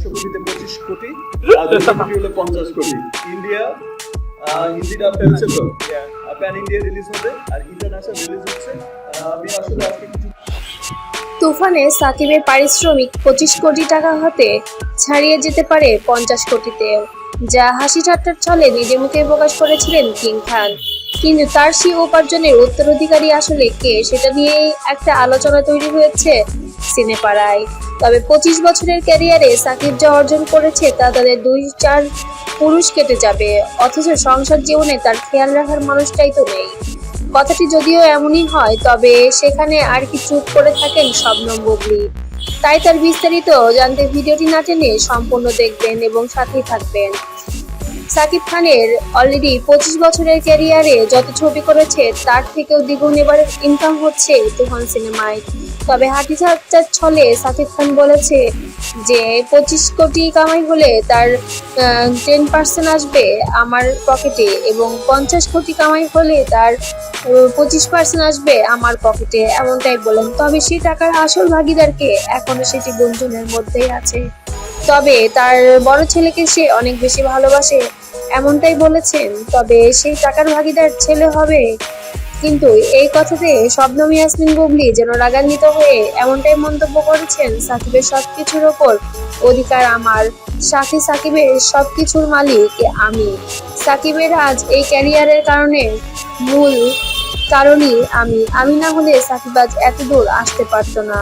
একশো কোটিতে পঁচিশ কোটি আর দুশো কোটি হলে পঞ্চাশ কোটি। ইন্ডিয়া হিন্দিটা ফেলছে তো প্যান ইন্ডিয়া রিলিজ হবে আর ইন্টারন্যাশনাল রিলিজ হচ্ছে। আমি আসলে আজকে কিছু তুফানে সাকিবের পারিশ্রমিক পঁচিশ কোটি টাকা হতে ছাড়িয়ে যেতে পারে পঞ্চাশ কোটিতেও যা হাসি ঠাট্টার ছলে নিজে মুখে প্রকাশ করেছিলেন কিং খান। কিন্তু তার সেই উপার্জনের উত্তরাধিকারী আসলে কে সেটা নিয়েই একটা আলোচনা তৈরি হয়েছে সিনেপাড়ায় তবে পঁচিশ বছরের ক্যারিয়ারে সাকিব যা অর্জন করেছে তা তাদের দুই, চার পুরুষ কেটে যাবে। অথচ সংসার জীবনে তার খেয়াল রাখার মানুষটাই তো নেই। কথাটি যদিও এমনই হয়, তবে সেখানে আর কি চুপ করে থাকেন শবনম বুবলি। তাই তার বিস্তারিত জানতে ভিডিওটি না টেনে সম্পূর্ণ দেখবেন এবং সাথেই থাকবেন। সাকিব খানের অলরেডি পঁচিশ বছরের ক্যারিয়ারে যত ছবি করেছে, তার থেকেও দ্বিগুণ এবার ইনকাম হচ্ছে তুফান সিনেমায়। তবে চাচ্চার ছলে সাকিব খান বলেছে যে, পঁচিশ কোটি কামাই হলে তার টেন পার্সেন্ট আসবে আমার পকেটে এবং পঞ্চাশ কোটি কামাই হলে তার পঁচিশ পার্সেন্ট আসবে আমার পকেটে, এমনটাই বলেন। তবে সেই টাকার আসল ভাগিদারকে এখনও সেটি গুঞ্জনের মধ্যেই আছে। তবে তার বড় ছেলেকে সে অনেক বেশি ভালোবাসে, এমনটাই বলেছেন। তবে সেই টাকার ভাগিদার ছেলে হবে কিন্তু এই কথাতে শবনম ইয়াসমিন বুবলি যেন রাগান্বিত হয়ে এমনটাই মন্তব্য করেছেন, সাকিবের সবকিছুর ওপর। অধিকার আমার, সাথে সাকিবের সবকিছুর মালিক আমি। সাকিবের আজ এই ক্যারিয়ারের কারণে মূল কারণই আমি। আমি না হলে সাকিব আজ এত দূর আসতে পারত না।